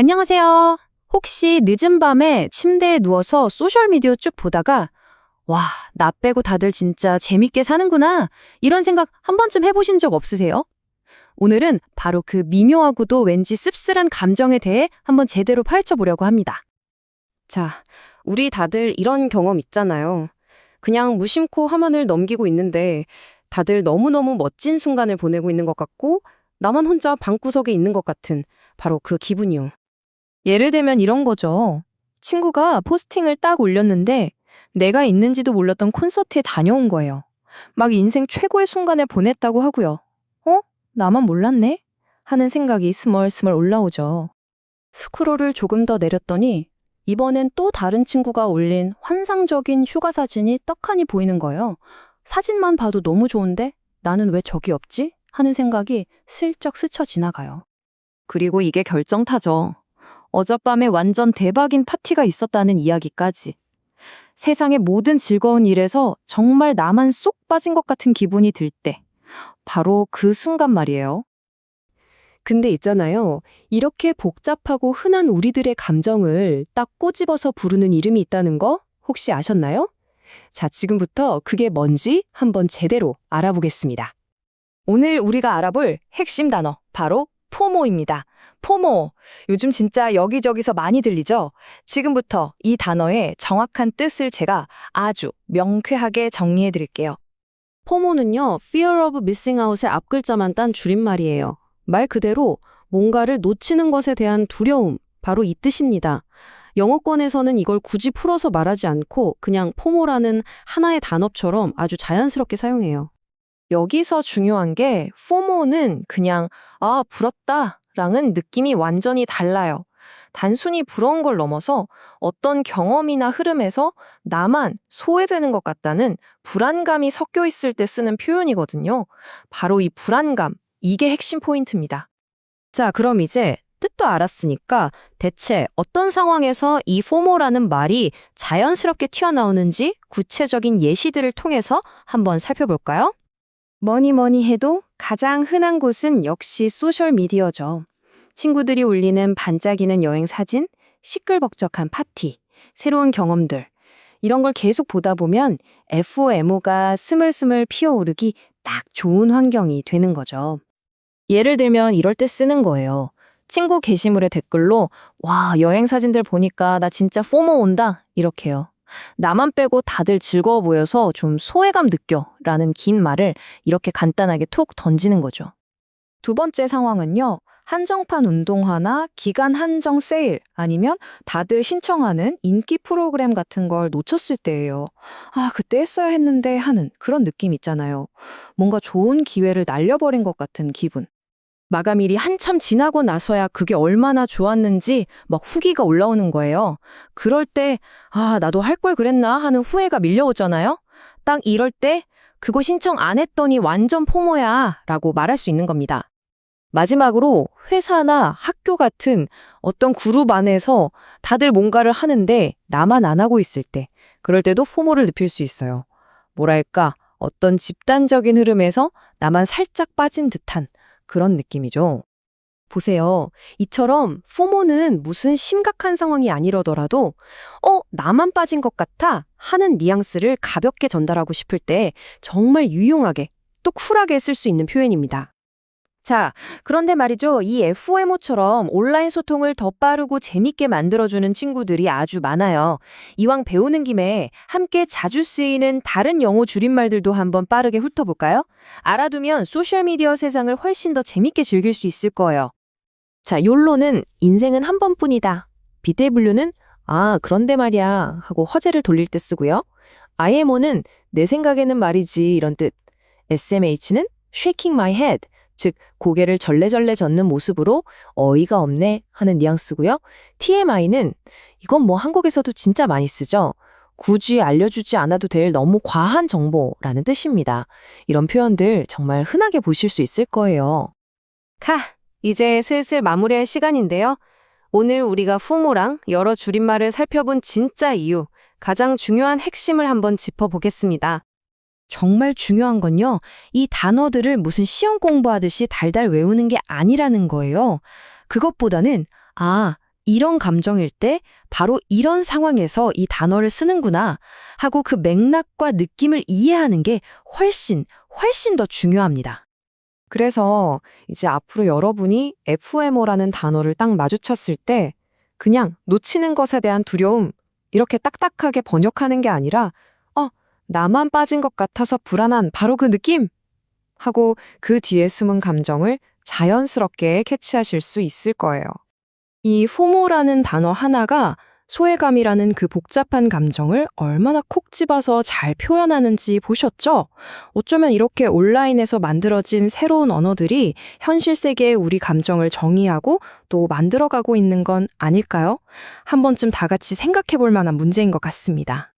안녕하세요. 혹시 늦은 밤에 침대에 누워서 소셜미디어 쭉 보다가 와, 나 빼고 다들 진짜 재밌게 사는구나. 이런 생각 한 번쯤 해보신 적 없으세요? 오늘은 바로 그 미묘하고도 왠지 씁쓸한 감정에 대해 한번 제대로 파헤쳐보려고 합니다. 자, 우리 다들 이런 경험 있잖아요. 그냥 무심코 화면을 넘기고 있는데 다들 너무너무 멋진 순간을 보내고 있는 것 같고 나만 혼자 방구석에 있는 것 같은 바로 그 기분이요. 예를 들면 이런 거죠. 친구가 포스팅을 딱 올렸는데 내가 있는지도 몰랐던 콘서트에 다녀온 거예요. 막 인생 최고의 순간을 보냈다고 하고요. 어? 나만 몰랐네? 하는 생각이 스멀스멀 올라오죠. 스크롤을 조금 더 내렸더니 이번엔 또 다른 친구가 올린 환상적인 휴가 사진이 떡하니 보이는 거예요. 사진만 봐도 너무 좋은데 나는 왜 저기 없지? 하는 생각이 슬쩍 스쳐 지나가요. 그리고 이게 결정타죠. 어젯밤에 완전 대박인 파티가 있었다는 이야기까지. 세상의 모든 즐거운 일에서 정말 나만 쏙 빠진 것 같은 기분이 들 때. 바로 그 순간 말이에요. 근데 있잖아요. 이렇게 복잡하고 흔한 우리들의 감정을 딱 꼬집어서 부르는 이름이 있다는 거 혹시 아셨나요? 자, 지금부터 그게 뭔지 한번 제대로 알아보겠습니다. 오늘 우리가 알아볼 핵심 단어, 바로 포모입니다. 포모. 요즘 진짜 여기저기서 많이 들리죠? 지금부터 이 단어의 정확한 뜻을 제가 아주 명쾌하게 정리해 드릴게요. 포모는요, Fear of Missing Out의 앞글자만 딴 줄임말이에요. 말 그대로 뭔가를 놓치는 것에 대한 두려움, 바로 이 뜻입니다. 영어권에서는 이걸 굳이 풀어서 말하지 않고 그냥 포모라는 하나의 단어처럼 아주 자연스럽게 사용해요. 여기서 중요한 게 포모는 그냥 아, 부럽다 랑은 느낌이 완전히 달라요. 단순히 부러운 걸 넘어서 어떤 경험이나 흐름에서 나만 소외되는 것 같다는 불안감이 섞여 있을 때 쓰는 표현이거든요. 바로 이 불안감, 이게 핵심 포인트입니다. 자, 그럼 이제 뜻도 알았으니까 대체 어떤 상황에서 이 포모라는 말이 자연스럽게 튀어나오는지 구체적인 예시들을 통해서 한번 살펴볼까요? 뭐니 뭐니 해도 가장 흔한 곳은 역시 소셜미디어죠. 친구들이 올리는 반짝이는 여행 사진, 시끌벅적한 파티, 새로운 경험들. 이런 걸 계속 보다 보면 FOMO가 스물스물 피어오르기 딱 좋은 환경이 되는 거죠. 예를 들면 이럴 때 쓰는 거예요. 친구 게시물의 댓글로 와, 여행 사진들 보니까 나 진짜 포모 온다. 이렇게요. 나만 빼고 다들 즐거워 보여서 좀 소외감 느껴 라는 긴 말을 이렇게 간단하게 툭 던지는 거죠. 두 번째 상황은요. 한정판 운동화나 기간 한정 세일 아니면 다들 신청하는 인기 프로그램 같은 걸 놓쳤을 때예요. 아, 그때 했어야 했는데 하는 그런 느낌 있잖아요. 뭔가 좋은 기회를 날려버린 것 같은 기분. 마감일이 한참 지나고 나서야 그게 얼마나 좋았는지 막 후기가 올라오는 거예요. 그럴 때, 아, 나도 할 걸 그랬나 하는 후회가 밀려오잖아요. 딱 이럴 때, 그거 신청 안 했더니 완전 포모야 라고 말할 수 있는 겁니다. 마지막으로 회사나 학교 같은 어떤 그룹 안에서 다들 뭔가를 하는데 나만 안 하고 있을 때, 그럴 때도 포모를 느낄 수 있어요. 뭐랄까, 어떤 집단적인 흐름에서 나만 살짝 빠진 듯한 그런 느낌이죠. 보세요. 이처럼 포모는 무슨 심각한 상황이 아니더라도 어, 나만 빠진 것 같아 하는 뉘앙스를 가볍게 전달하고 싶을 때 정말 유용하게 또 쿨하게 쓸 수 있는 표현입니다. 자, 그런데 말이죠. 이 FOMO처럼 온라인 소통을 더 빠르고 재밌게 만들어주는 친구들이 아주 많아요. 이왕 배우는 김에 함께 자주 쓰이는 다른 영어 줄임말들도 한번 빠르게 훑어볼까요? 알아두면 소셜미디어 세상을 훨씬 더 재밌게 즐길 수 있을 거예요. 자, 욜로는 인생은 한 번뿐이다. BW는 아, 그런데 말이야 하고 화제를 돌릴 때 쓰고요. IMO는 내 생각에는 말이지 이런 뜻. SMH는 shaking my head. 즉 고개를 절레절레 젓는 모습으로 어이가 없네 하는 뉘앙스고요. TMI는 이건 뭐 한국에서도 진짜 많이 쓰죠. 굳이 알려주지 않아도 될 너무 과한 정보라는 뜻입니다. 이런 표현들 정말 흔하게 보실 수 있을 거예요. 카, 이제 슬슬 마무리할 시간인데요. 오늘 우리가 후모랑 여러 줄임말을 살펴본 진짜 이유, 가장 중요한 핵심을 한번 짚어보겠습니다. 정말 중요한 건요, 이 단어들을 무슨 시험 공부하듯이 달달 외우는 게 아니라는 거예요. 그것보다는, 아, 이런 감정일 때 바로 이런 상황에서 이 단어를 쓰는구나 하고 그 맥락과 느낌을 이해하는 게 훨씬, 훨씬 더 중요합니다. 그래서 이제 앞으로 여러분이 FMO라는 단어를 딱 마주쳤을 때 그냥 놓치는 것에 대한 두려움 이렇게 딱딱하게 번역하는 게 아니라 어, 나만 빠진 것 같아서 불안한 바로 그 느낌 하고 그 뒤에 숨은 감정을 자연스럽게 캐치하실 수 있을 거예요. 이 포모라는 단어 하나가 소외감이라는 그 복잡한 감정을 얼마나 콕 집어서 잘 표현하는지 보셨죠? 어쩌면 이렇게 온라인에서 만들어진 새로운 언어들이 현실 세계의 우리 감정을 정의하고 또 만들어가고 있는 건 아닐까요? 한 번쯤 다 같이 생각해 볼 만한 문제인 것 같습니다.